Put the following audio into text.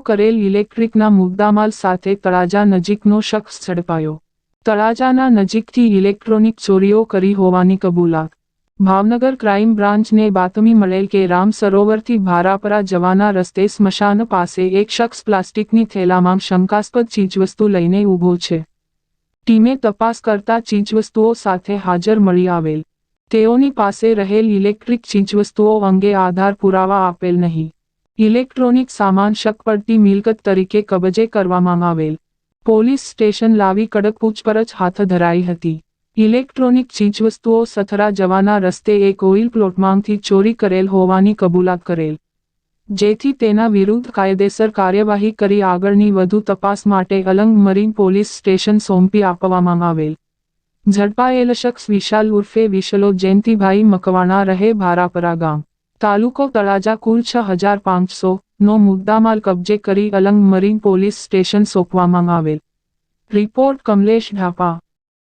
કરેલ ઇલેક્ટ્રિકના મુદ્દામાલ સાથે તળાજા નજીકનો શખ્સ ઝડપાયો. તળાજાના નજીકથી ઇલેક્ટ્રોનિક ચોરીઓ કરી હોવાની કબૂલાત. ભાવનગર ક્રાઇમ બ્રાન્ચને બાતમી મળેલ કે રામ સરોવરથી ભારાપરા જવાના રસ્તે સ્મશાન પાસે એક શખ્સ પ્લાસ્ટિકની થેલામાં શંકાસ્પદ ચીજવસ્તુ લઈને ઊભો છે. ટીમે તપાસ કરતા ચીજવસ્તુઓ સાથે હાજર મળી આવેલ. તેઓની પાસે રહેલ ઇલેક્ટ્રિક ચીજવસ્તુઓ અંગે આધાર પુરાવા આપેલ નહીં. ઇલેક્ટ્રોનિક સામાન પડતી મિલકત તરીકે કબજે કરવામાં આવેલ. પોલીસ સ્ટેશન લાવી કડક પૂછપરછ હાથ ધરાઈ હતી. ઇલેક્ટ્રોનિક ચીજવસ્તુઓ સથરા જવાના રસ્તે એક ઓઇલ પ્લોટમાંથી ચોરી કરેલ હોવાની કબૂલાત કરેલ. જેથી તેના વિરુદ્ધ કાયદેસર કાર્યવાહી કરી આગળની વધુ તપાસ માટે અલંગ મરીન પોલીસ સ્ટેશન સોંપી આપવામાં આવેલ. ઝડપાયેલ શખ્સ વિશાલ ઉર્ફે વિશલો જયંતિભાઈ મકવાણા રહે ભારાપરા ગામ. તાલુકો તળાજા કુલ છ હજાર પાંચસો નો મુદ્દામાલ કબજે કરી અલંગ મરીન પોલીસ સ્ટેશન સોંપવામાં આવેલ. રિપોર્ટ કમલેશ ઢાપા.